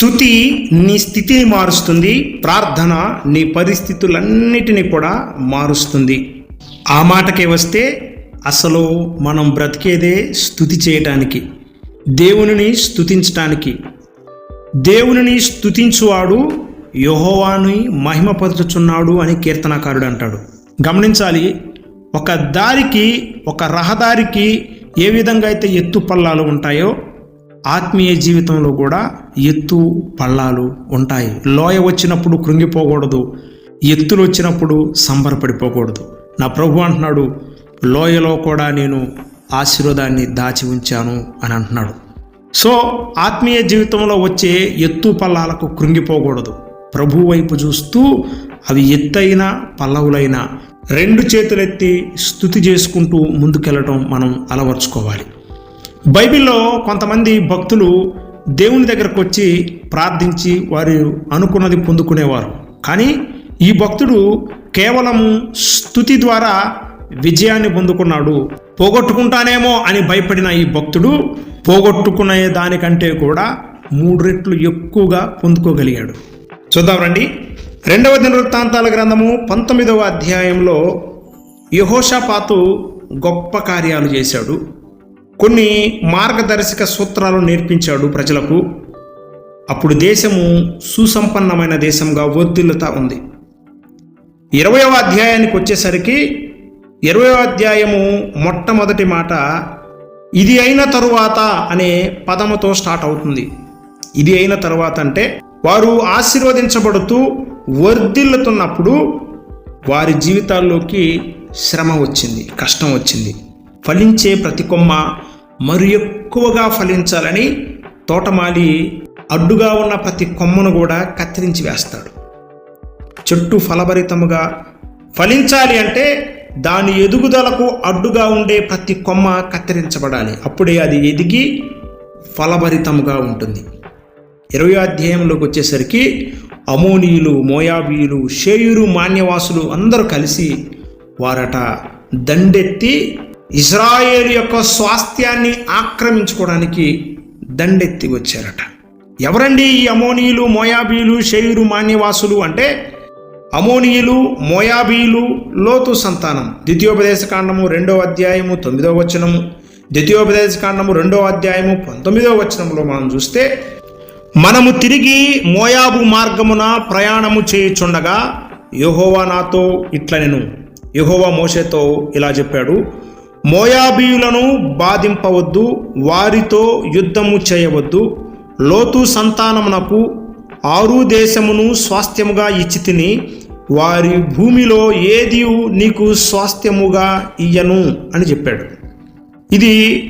స్థుతి నీ స్థితిని మారుస్తుంది ప్రార్థన నీ పరిస్థితులన్నిటినీ కూడా మారుస్తుంది. ఆ మాటకే వస్తే అసలు మనం బ్రతికేదే స్థుతి చేయటానికి దేవునిని స్థుతించటానికి దేవునిని స్థుతించువాడు యహోవాని మహిమపరచుచున్నాడు అని కీర్తనకారుడు అంటాడు. గమనించాలి ఒక దారికి ఒక రహదారికి ఏ విధంగా అయితే ఎత్తు పల్లాలు ఉంటాయో ఆత్మీయ జీవితంలో కూడా ఎత్తు పల్లాలు ఉంటాయి. లోయ వచ్చినప్పుడు కృంగిపోకూడదు. ఎత్తులు వచ్చినప్పుడు సంబరపడిపోకూడదు. నా ప్రభు అంటున్నాడు లోయలో కూడా నేను ఆశీర్వాదాన్ని దాచి ఉంచాను అని అంటున్నాడు. సో ఆత్మీయ జీవితంలో వచ్చే ఎత్తు పల్లాలకు కృంగిపోకూడదు. ప్రభు వైపు చూస్తూ అవి ఎత్తైన పల్లవులైన రెండు చేతులెత్తి స్థుతి చేసుకుంటూ ముందుకెళ్ళటం మనం అలవర్చుకోవాలి. బైబిల్లో కొంతమంది భక్తులు దేవుని దగ్గరకు వచ్చి ప్రార్థించి వారు అనుకున్నది పొందుకునేవారు. కానీ ఈ భక్తుడు కేవలము స్థుతి ద్వారా విజయాన్ని పొందుకున్నాడు. పోగొట్టుకుంటానేమో అని భయపడిన ఈ భక్తుడు పోగొట్టుకునే దానికంటే కూడా మూడు రెట్లు ఎక్కువగా పొందుకోగలిగాడు. చూద్దాం రండి. రెండవ దినవృత్తాంతాల గ్రంథము పంతొమ్మిదవ అధ్యాయంలో యహోషపాతు గొప్ప కార్యాలు చేశాడు. కొన్ని మార్గదర్శక సూత్రాలు నేర్పించాడు ప్రజలకు. అప్పుడు దేశము సుసంపన్నమైన దేశంగా వర్ధిల్లుతా ఉంది. ఇరవయవ అధ్యాయానికి వచ్చేసరికి ఇరవయవ అధ్యాయము మొట్టమొదటి మాట ఇది అయిన తరువాత అనే పదముతో స్టార్ట్ అవుతుంది. ఇది అయిన తరువాత అంటే వారు ఆశీర్వదించబడుతూ వర్ధిల్లుతున్నప్పుడు వారి జీవితాల్లోకి శ్రమ వచ్చింది కష్టం వచ్చింది. ఫలించే ప్రతి కొమ్మ మరి ఎక్కువగా ఫలించాలని తోటమాలి అడ్డుగా ఉన్న ప్రతి కొమ్మను కూడా కత్తిరించి వేస్తాడు. చెట్టు ఫలభరితముగా ఫలించాలి అంటే దాని ఎదుగుదలకు అడ్డుగా ఉండే ప్రతి కొమ్మ కత్తిరించబడాలి. అప్పుడే అది ఎదిగి ఫలభరితముగా ఉంటుంది. ఇరవై అధ్యాయంలోకి వచ్చేసరికి అమోనీయులు మోయాబీయులు షేయురు మాన్యవాసులు అందరూ కలిసి వారట దండెత్తి ఇజ్రాయేల్ యొక్క స్వాస్థ్యాన్ని ఆక్రమించుకోవడానికి దండెత్తి వచ్చారట. ఎవరండి ఈ అమోనీయులు మోయాబీలు షేయురు మాన్యవాసులు అంటే? అమోనీయులు మోయాబీయులు లోతు సంతానం. ద్వితీయోపదేశ కాండము రెండో అధ్యాయము తొమ్మిదవ వచనము. ద్వితీయోపదేశ కాండము రెండో అధ్యాయము పంతొమ్మిదవ వచనంలో మనం చూస్తే మనము తిరిగి మోయాబు మార్గమున ప్రయాణము చేయుచుండగా యహోవా నాతో ఇట్లనెను. యహోవా మోషేతో ఇలా చెప్పాడు మోయాబీయులను బాధింపవద్దు వారితో యుద్ధము చేయవద్దు. లోతు సంతానమునకు ఆరు దేశమును స్వాస్థ్యముగా ఇచ్చి తిని వారి భూమిలో ఏది నీకు స్వాస్థ్యముగా ఇయ్యను అని చెప్పాడు. ఇది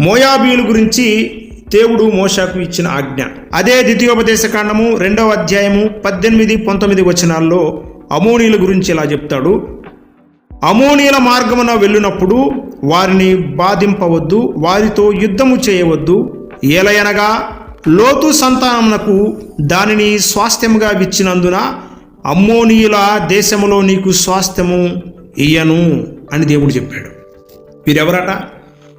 మోయాబీయుల గురించి దేవుడు మోషాకు ఇచ్చిన ఆజ్ఞ. అదే ద్వితీయోపదేశ కాండము రెండవ అధ్యాయము పద్దెనిమిది పంతొమ్మిది వచనాల్లో అమోనీల గురించి ఇలా చెప్తాడు. అమోనీల మార్గమున వెళ్ళినప్పుడు వారిని బాధింపవద్దు వారితో యుద్ధము చేయవద్దు. ఏలయనగా లోతు సంతానమునకు దానిని స్వాస్థ్యముగా ఇచ్చినందున అమ్మోనీయుల దేశములో నీకు స్వాస్థ్యము ఇయ్యను అని దేవుడు చెప్పాడు. వీరెవరట?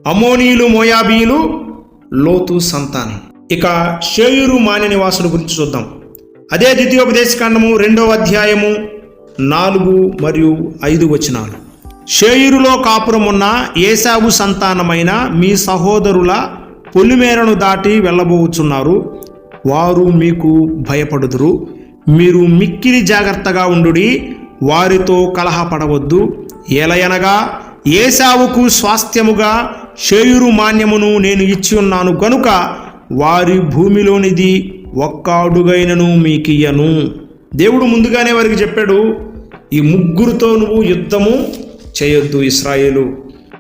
అమోనీయులు మోయాబీయులు లోతు సంతానం. ఇక షేయురు మాన్య నివాసుల గురించి చూద్దాం. అదే ద్వితీయోపదేశకాండము రెండవ అధ్యాయము నాలుగు మరియు ఐదు వచనాలు. షేయురులో కాపురమున్న ఏసావు సంతానమైన మీ సహోదరుల పొలిమేరను దాటి వెళ్ళబోచున్నారు. వారు మీకు భయపడుదురు. మీరు మిక్కిలి జాగ్రత్తగా ఉండుడి. వారితో కలహపడవద్దు. ఏలయనగా ఏసావుకు స్వాస్థ్యముగా షేయురు మాన్యమును నేను ఇచ్చి ఉన్నాను. గనుక వారి భూమిలోనిది ఒక్క అడుగైనను మీకియ్యను. దేవుడు ముందుగానే వారికి చెప్పాడు ఈ ముగ్గురితో నువ్వు యుద్ధము చేయొద్దు ఇస్రాయేలు.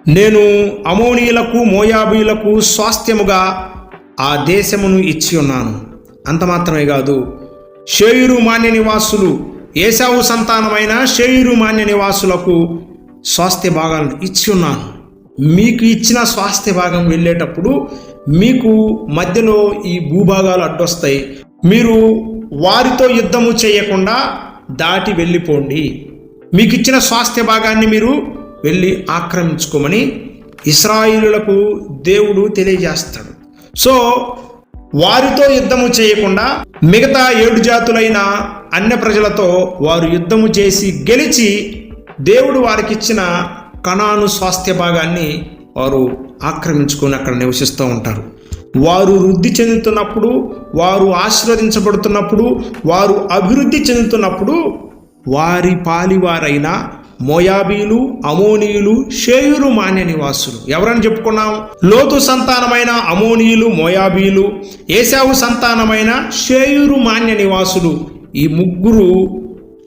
నేను అమోనీయులకు మోయాబీలకు స్వాస్థ్యముగా ఆ దేశమును ఇచ్చి ఉన్నాను. అంత మాత్రమే కాదు షేయురు మాన్య నివాసులు ఏసావు సంతానమైన షేయురు మాన్య నివాసులకు స్వాస్థ్య భాగాలను ఇచ్చి ఉన్నాను. మీకు ఇచ్చిన స్వాస్థ్య భాగం వెళ్ళేటప్పుడు మీకు మధ్యలో ఈ భూభాగాలు అడ్డొస్తాయి. మీరు వారితో యుద్ధము చేయకుండా దాటి వెళ్ళిపోండి. మీకు ఇచ్చిన స్వాస్థ్య భాగాన్ని మీరు వెళ్ళి ఆక్రమించుకోమని ఇస్రాయిలులకు దేవుడు తెలియజేస్తాడు. సో వారితో యుద్ధము చేయకుండా మిగతా ఏడు జాతులైన అన్య ప్రజలతో వారు యుద్ధము చేసి గెలిచి దేవుడు వారికిచ్చిన కణాను స్వాస్థ్య భాగాన్ని వారు ఆక్రమించుకొని అక్కడ నివసిస్తూ ఉంటారు. వారు వృద్ధి చెందుతున్నప్పుడు వారు ఆశీర్వదించబడుతున్నప్పుడు వారు అభివృద్ధి చెందుతున్నప్పుడు వారి పాలివారైన మోయాబీలు అమోనీయులు షేయురు మాన్య నివాసులు. ఎవరని చెప్పుకున్నాం? లోతు సంతానమైన అమోనీయులు మోయాబీలు ఏసావు సంతానమైన షేయురు మాన్య నివాసులు ఈ ముగ్గురు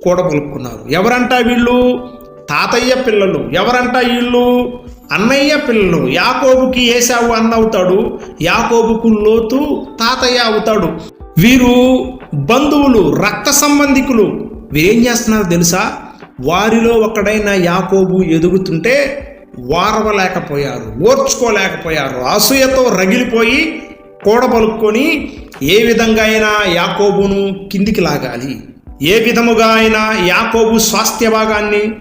కూడబలుక్కున్నారు ఎవరంట వీళ్ళు? తాతయ్య పిల్లలు. ఎవరంట వీళ్ళు? అన్నయ్య పిల్లలు యాకోబుకి ఏసావు అన్న అవుతాడు యాకోబుకు లోతు తాతయ్య అవుతాడు. వీరు బంధువులు రక్త సంబంధికులు. వీరేం చేస్తున్నారు తెలుసా? వారిలో ఒకడైన యాకోబు ఎదుగుతుంటే వారవలేకపోయారు ఓర్చుకోలేకపోయారు. అసూయతో రగిలిపోయి కూడబలుక్కొని ఏ విధంగా అయినా యాకోబును కిందికి లాగాలి. ఏ విధముగా అయినా యాకోబు స్వాస్థ్య భాగాన్ని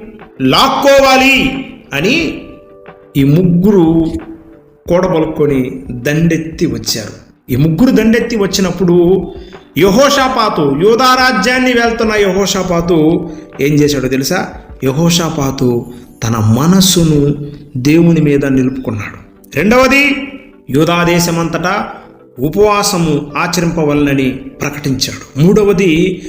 లాక్కోవాలి అని ఈ ముగ్గురు కూడబలుక్కొని దండెత్తి వచ్చారు. ఈ ముగ్గురు దండెత్తి వచ్చినప్పుడు యహోషాపాతు యోధారాజ్యాన్ని వెళ్తున్న యహోషాపాతు ఏం చేశాడో తెలుసా? యహోషాపాతు తన మనస్సును దేవుని మీద నిలుపుకున్నాడు. రెండవది యోధాదేశమంతటా ఉపవాసము ఆచరింపవలనని ప్రకటించాడు. మూడవది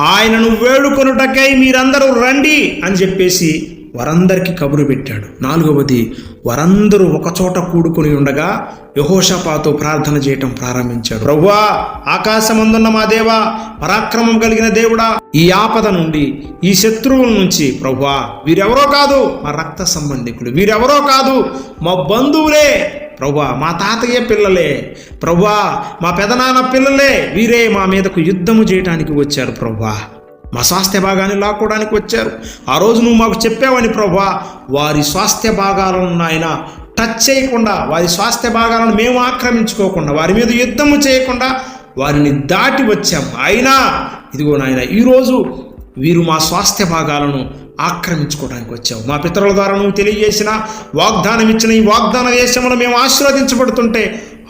ఆయనను వేడుకొనుటకై మీరందరూ రండి అని చెప్పేసి వారందరికీ కబురు పెట్టాడు. నాలుగవది వారందరూ ఒకచోట కూడుకొని ఉండగా యహోషపాతో ప్రార్థన చేయటం ప్రారంభించాడు. ప్రవ్వా ఆకాశమందున్న మా దేవా పరాక్రమం కలిగిన దేవుడా ఈ ఆపద నుండి ఈ శత్రువుల నుంచి ప్రవ్వా వీరెవరో కాదు మా రక్త సంబంధికులు వీరెవరో కాదు మా బంధువులే ప్రవ్వా మా తాతయ్య పిల్లలే ప్రవ్వా మా పెదనాన్న పిల్లలే వీరే మా మీదకు యుద్ధము చేయటానికి వచ్చారు ప్రవ్వా. మా స్వాస్థ్య భాగాన్ని లాక్కోవడానికి వచ్చారు. ఆ రోజు నువ్వు మాకు చెప్పావని ప్రభా వారి స్వాస్థ్య భాగాలను నాయన టచ్ చేయకుండా వారి స్వాస్థ్య భాగాలను మేము ఆక్రమించుకోకుండా వారి మీద యుద్ధము చేయకుండా వారిని దాటి వచ్చాం. అయినా ఇదిగో నాయన ఈరోజు వీరు మా స్వాస్థ్య భాగాలను ఆక్రమించుకోవడానికి వచ్చావు. మా పితరుల ద్వారా నువ్వు తెలియజేసిన వాగ్దానం ఇచ్చిన ఈ వాగ్దాన దేశంలో మేము ఆశీర్వదించబడుతుంటే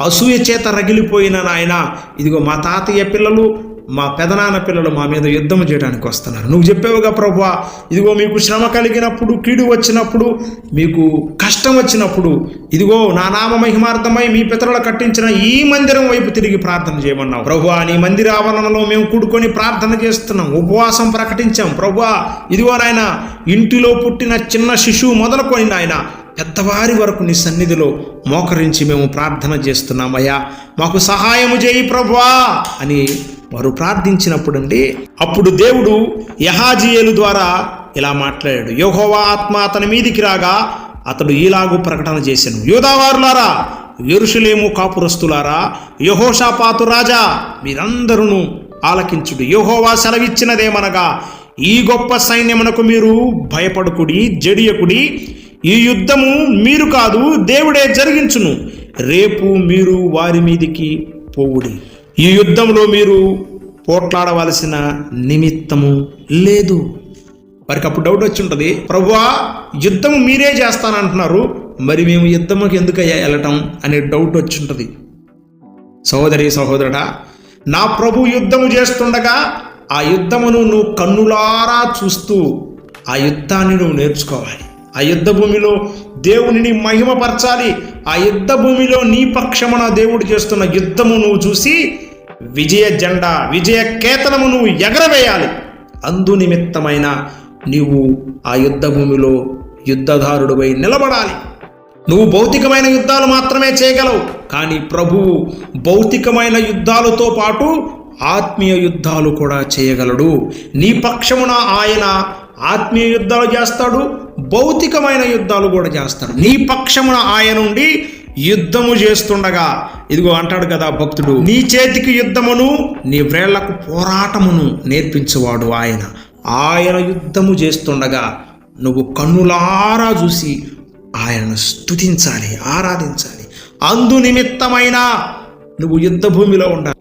అసూయ చేత రగిలిపోయిన నాయన ఇదిగో మా తాతయ్య పిల్లలు మా పెదనాన్న పిల్లలు మా మీద యుద్ధం చేయడానికి వస్తున్నారు. నువ్వు చెప్పావుగా ప్రభా ఇదిగో మీకు శ్రమ కలిగినప్పుడు కీడు వచ్చినప్పుడు మీకు కష్టం వచ్చినప్పుడు ఇదిగో నా నామ మహిమార్థమై మీ పితరులు కట్టించిన ఈ మందిరం వైపు తిరిగి ప్రార్థన చేయమన్నావు. ప్రభా నీ మందిర ఆవరణలో మేము కూడుకొని ప్రార్థన చేస్తున్నాం ఉపవాసం ప్రకటించాం. ప్రభా ఇదిగో నాయన ఇంటిలో పుట్టిన చిన్న శిశువు మొదలుకొని నాయన పెద్దవారి వరకు నీ సన్నిధిలో మోకరించి మేము ప్రార్థన చేస్తున్నామయ్యా మాకు సహాయము చేయి ప్రభువా అని వారు ప్రార్థించినప్పుడండి అప్పుడు దేవుడు యహాజియేలు ద్వారా ఇలా మాట్లాడాడు యోహోవా ఆత్మ అతని మీదికి రాగా అతడు ఈలాగు ప్రకటన చేశాను. యోధావారులారా ఎరుషులేము కాపురస్తులారా యహోషాపాతు రాజా మీరందరూ ఆలకించుడు. యహోవా సెలవిచ్చినదేమనగా ఈ గొప్ప సైన్యమునకు మీరు భయపడుకుడి జడియకుడి ఈ యుద్ధము మీరు కాదు దేవుడే జరిగించును. రేపు మీరు వారి మీదికి పోవుడి. ఈ యుద్ధంలో మీరు పోట్లాడవలసిన నిమిత్తము లేదు. వారికి అప్పుడు డౌట్ వచ్చి ఉంటుంది ప్రభువా యుద్ధం మీరే చేస్తానంటున్నారు. మరి మేము యుద్ధముకి ఎందుకయ్యా వెళ్ళటం? అనే డౌట్ వచ్చి ఉంటుంది. సహోదరి సహోదరుడా నా ప్రభు యుద్ధము చేస్తుండగా ఆ యుద్ధమును నువ్వు కన్నులారా చూస్తూ ఆ యుద్ధాన్ని నువ్వు నేర్చుకోవాలి. ఆ యుద్ధ భూమిలో దేవునిని మహిమపరచాలి. ఆ యుద్ధ భూమిలో నీ పక్షమున దేవుడు చేస్తున్న యుద్ధము నువ్వు చూసి విజయ జెండా విజయ కేతనము నువ్వు ఎగరవేయాలి. అందు నిమిత్తమైన నీవు ఆ యుద్ధ భూమిలో యుద్ధదారుడుపై నిలబడాలి. నువ్వు భౌతికమైన యుద్ధాలు మాత్రమే చేయగలవు. కానీ ప్రభువు భౌతికమైన యుద్ధాలతో పాటు ఆత్మీయ యుద్ధాలు కూడా చేయగలడు. నీ పక్షమున ఆయన ఆత్మీయ యుద్ధాలు చేస్తాడు భౌతికమైన యుద్ధాలు కూడా చేస్తారు. నీ పక్షమున ఆయనుండి యుద్ధము చేస్తుండగా ఇదిగో అంటాడు కదా భక్తుడు నీ చేతికి యుద్ధమును నీ వ్రేళ్ళకు పోరాటమును నేర్పించేవాడు ఆయన. ఆయన యుద్ధము చేస్తుండగా నువ్వు కన్నులారా చూసి ఆయనను స్తుతించాలి ఆరాధించాలి. అందు నిమిత్తమైన నువ్వు యుద్ధ భూమిలో ఉండాలి.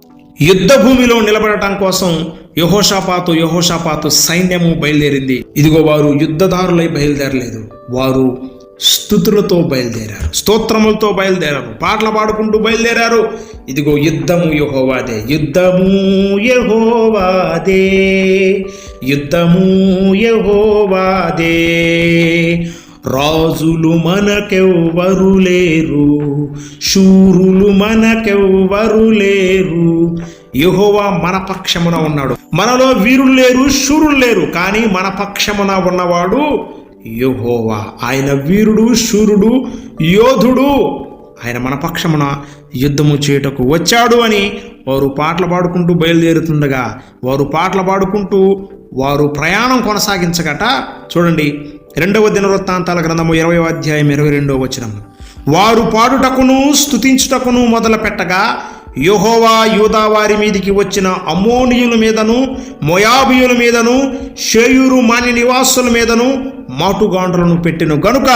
యుద్ధ భూమిలో నిలబడటం కోసం యహోషాపాతు యహోషాపాతు సైన్యము బయలుదేరింది. ఇదిగో వారు యుద్ధదారులై బయలుదేరలేదు. వారు స్థుతులతో బయలుదేరారు. స్తోత్రములతో బయలుదేరారు. పాటలు పాడుకుంటూ బయలుదేరారు. ఇదిగో యుద్ధము యహోవాదే యుద్ధము యహోవాదే యుద్ధము యహోవాదే. రాజులు మనకెవ్వరు లేరు శూరులు మనకెవ్వరు లేరు. యహోవా మన పక్షమున ఉన్నాడు. మనలో వీరులు లేరు శూరులు లేరు కానీ మన పక్షమున ఉన్నవాడు యహోవా. ఆయన వీరుడు శూరుడు యోధుడు. ఆయన మన పక్షమున యుద్ధము చేయుటకు వచ్చాడు అని వారు పాటలు పాడుకుంటూ బయలుదేరుతుండగా వారు పాటలు పాడుకుంటూ వారు ప్రయాణం కొనసాగించగట. చూడండి రెండవ దినవృత్తాంతాల గ్రంథము ఇరవై అధ్యాయం ఇరవై రెండవ వచనం వారు పాడుటకును స్తుతించుటకును మొదలు పెట్టగా యెహోవా యూదావారి మీదికి వచ్చిన అమ్మోనియుల మీదను మొయాబియుల మీదను షేయూరు మాని నివాసుల మీదను మాటుగాండ్రులను పెట్టిన గనుక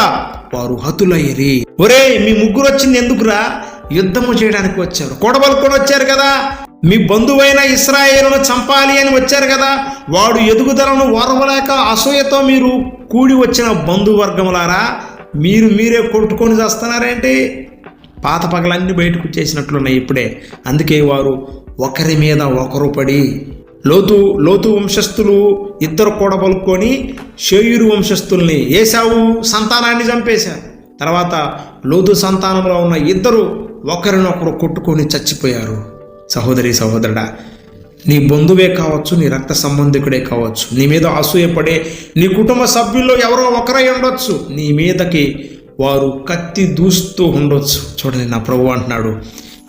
వారు హతులయ్యి ఒరే మీ ముగ్గురు వచ్చింది ఎందుకురా? యుద్ధము చేయడానికి వచ్చారు. కొడబలుకొని వచ్చారు కదా. మీ బంధువైన ఇస్రాయేలును చంపాలి అని వచ్చారు కదా. వాడు ఎదుగుదలను ఓర్వలేక అసూయతో మీరు కూడి వచ్చిన బంధువర్గములారా మీరు మీరే కొట్టుకొని చేస్తున్నారేంటి? పాత పగలన్నీ బయటకు చేసినట్లున్నాయి ఇప్పుడే. అందుకే వారు ఒకరి మీద ఒకరు పడి లోతు లోతు వంశస్థులు ఇద్దరు కూడా పలుకొని షేయూరు వంశస్థుల్ని ఏసావు సంతానాన్ని చంపేశారు. తర్వాత లోతు సంతానంలో ఉన్న ఇద్దరు ఒకరినొకరు కొట్టుకొని చచ్చిపోయారు. సహోదరి సహోదరుడా నీ బంధువే కావచ్చు నీ రక్త సంబంధికుడే కావచ్చు నీ మీద అసూయపడే నీ కుటుంబ సభ్యుల్లో ఎవరో ఒకరై ఉండొచ్చు. నీ మీదకి వారు కత్తి దూస్తూ ఉండొచ్చు. చూడండి నా ప్రభు అంటున్నాడు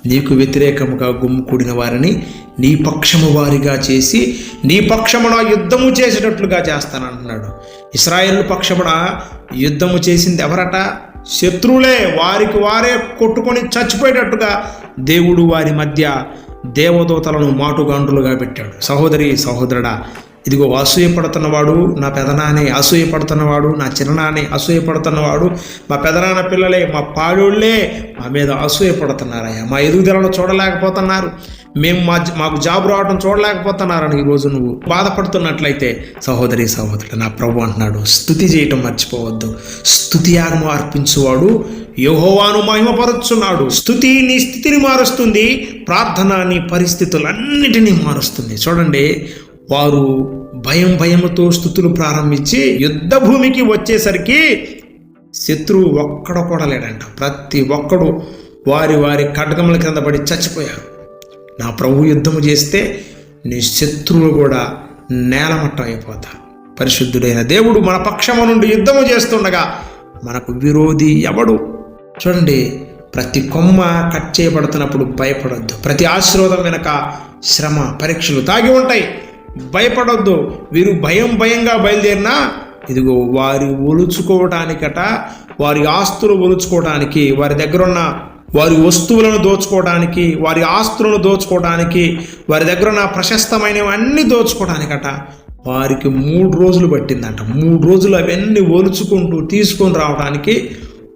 నీకు వ్యతిరేకముగా గుమ్ముకూడిన వారిని నీ పక్షము వారిగా చేసి నీ పక్షమున యుద్ధము చేసేటట్లుగా చేస్తానంటున్నాడు ఇస్రాయేల్ పక్షమున యుద్ధము చేసింది ఎవరట? శత్రువులే వారికి వారే కొట్టుకొని చచ్చిపోయేటట్టుగా దేవుడు వారి మధ్య దేవదూతలను మాటుగాండ్రులుగా పెట్టాడు. సహోదరి సహోదరుడా ఇదిగో అసూయపడుతున్నవాడు నా పెదనాని అసూయపడుతున్నవాడు నా చిన్ననాని అసూయపడుతున్నవాడు మా పెదనాన్న పిల్లలే మా పాడోళ్ళే మా మీద అసూయపడుతున్నారయ్యా. మా ఎదుగుదలను చూడలేకపోతున్నారు. మేము మా మాకు జాబ్ రావడం చూడలేకపోతున్నారని ఈరోజు నువ్వు బాధపడుతున్నట్లయితే సహోదరి సహోదరుడు నా ప్రభు అంటున్నాడు స్థుతి చేయటం మర్చిపోవద్దు. స్థుతి యాగము అర్పించువాడు యహోవాను మహిమపరుచున్నాడు. స్థుతి నీ స్థితిని మారుస్తుంది ప్రార్థన నీ పరిస్థితులన్నిటినీ మారుస్తుంది. చూడండి వారు భయం భయముతో స్థుతులు ప్రారంభించి యుద్ధ భూమికి వచ్చేసరికి శత్రువు ఒక్కడ కూడా లేడంట. ప్రతి ఒక్కడు వారి వారి ఖడ్గముల కింద పడి చచ్చిపోయారు. నా ప్రభు యుద్ధము చేస్తే నీ శత్రువులు కూడా నేలమట్టం అయిపోతారు పరిశుద్ధుడైన దేవుడు మన పక్షము నుండి యుద్ధము చేస్తుండగా మనకు విరోధి ఎవడు? చూడండి ప్రతి కొమ్మ కట్ చేయబడుతున్నప్పుడు భయపడొద్దు. ప్రతి ఆశీర్వాదం వెనక శ్రమ పరీక్షలు తాగి ఉంటాయి. భయపడొద్దు. వీరు భయం భయంగా బయలుదేరినా ఇదిగో వారి ఒలుచుకోవడానికట వారి ఆస్తులు ఒలుచుకోవడానికి వారి దగ్గర ఉన్న వారి వస్తువులను దోచుకోవడానికి వారి ఆస్తులను దోచుకోవడానికి వారి దగ్గర ఉన్న ప్రశస్తమైనవన్నీ దోచుకోవడానికట వారికి మూడు రోజులు పట్టిందంట. మూడు రోజులు అవన్నీ ఒలుచుకుంటూ తీసుకొని రావడానికి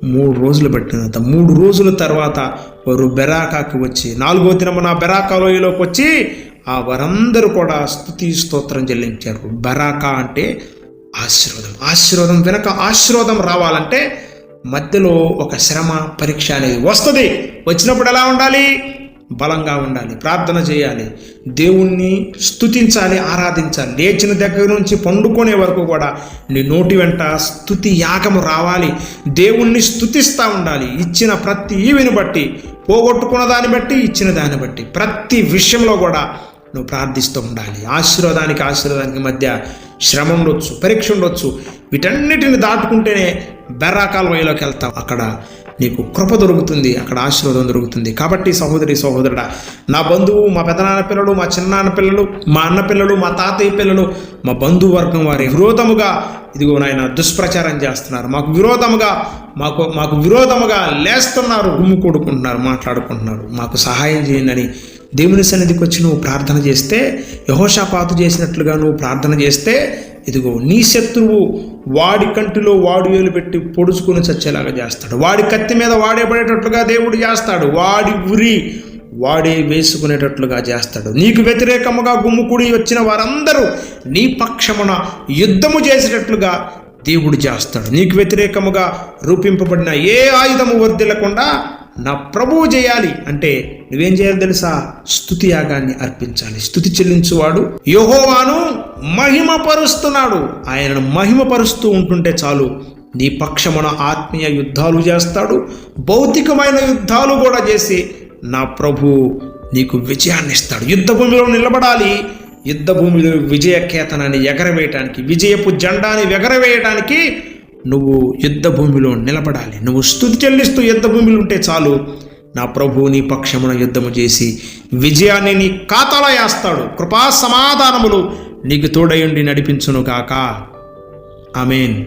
మూడు రోజులు పట్టిందంట. మూడు రోజుల తర్వాత వారు బెరాకాకి వచ్చి నాలుగో దినమున బెరాకా లోయలోకి వచ్చి ఆ వారందరూ కూడా స్థుతి స్తోత్రం చెల్లించారు. బెరాకా అంటే ఆశీర్వాదం. ఆశీర్వాదం వెనక ఆశీర్వాదం రావాలంటే మధ్యలో ఒక శ్రమ పరీక్ష అనేది వస్తుంది. వచ్చినప్పుడు ఎలా ఉండాలి? బలంగా ఉండాలి ప్రార్థన చేయాలి. దేవుణ్ణి స్తుతించాలి ఆరాధించాలి. లేచిన దగ్గర నుంచి పండుకునే వరకు కూడా నీ నోటి వెంట స్థుతి యాగము రావాలి. దేవుణ్ణి స్థుతిస్తూ ఉండాలి. ఇచ్చిన ప్రతి ఈవిని బట్టి పోగొట్టుకున్న దాన్ని బట్టి ఇచ్చిన దాన్ని బట్టి. ప్రతి విషయంలో కూడా నువ్వు ప్రార్థిస్తూ ఉండాలి. ఆశీర్వాదానికి ఆశీర్వాదానికి మధ్య శ్రమ ఉండొచ్చు పరీక్ష ఉండొచ్చు. వీటన్నిటిని దాటుకుంటేనే బెర్రాకాల వయలోకి వెళ్తావు. అక్కడ నీకు కృప దొరుకుతుంది అక్కడ ఆశీర్వాదం దొరుకుతుంది. కాబట్టి సహోదరి సహోదరుడా నా బంధువు మా పెదనాన్న పిల్లలు మా చిన్నాన్న పిల్లలు మా అన్న పిల్లలు మా తాతయ్య పిల్లలు మా బంధువర్గం వారి విరోధముగా ఇదిగో నాయన దుష్ప్రచారం చేస్తున్నారు. మాకు విరోధముగా మాకు మాకు విరోధముగా లేస్తున్నారు గుమ్ము కొడుకుంటున్నారు మాట్లాడుకుంటున్నారు. మాకు సహాయం చేయండి అని దేవుని సన్నిధికి వచ్చి నువ్వు ప్రార్థన చేస్తే యహోషాపాతు చేసినట్లుగా నువ్వు ప్రార్థన చేస్తే ఇదిగో నీ శత్రువు వాడి కంటిలో వాడు వేలు పెట్టి పొడుచుకుని చచ్చేలాగా చేస్తాడు. వాడి కత్తి మీద వాడే పడేటట్లుగా దేవుడు చేస్తాడు. వాడి ఉరి వాడే వేసుకునేటట్లుగా చేస్తాడు. నీకు వ్యతిరేకముగా గుమ్ముకుడి వచ్చిన వారందరూ నీ పక్షమున యుద్ధము చేసేటట్లుగా దేవుడు చేస్తాడు. నీకు వ్యతిరేకముగా రూపింపబడిన ఏ ఆయుధము వర్దిల్లకుండా నా ప్రభువు చేయాలి అంటే నువ్వేం చేయాలి తెలుసా? స్థుతి యాగాన్ని అర్పించాలి. స్థుతి చెల్లించువాడు యహోవాను మహిమపరుస్తున్నాడు. ఆయనను మహిమపరుస్తూ ఉంటుంటే చాలు నీ పక్షమున ఆత్మీయ యుద్ధాలు చేస్తాడు. భౌతికమైన యుద్ధాలు కూడా చేసి నా ప్రభు నీకు విజయాన్ని ఇస్తాడు. యుద్ధ భూమిలో నిలబడాలి. యుద్ధ భూమిలో విజయ కేతనాన్ని ఎగరవేయటానికి విజయపు జెండాని ఎగరవేయటానికి నువ్వు యుద్ధ భూమిలో నిలబడాలి. నువ్వు స్థుతి చెల్లిస్తూ యుద్ధ భూమిలో ఉంటే చాలు. నా ప్రభువు నీ పక్షమున యుద్ధము చేసి విజయాన్ని నీ ఖాతాలో వేస్తాడు. కృపా సమాధానములు నీకు తోడయుండి నడిపించును కాక ఆమెన్.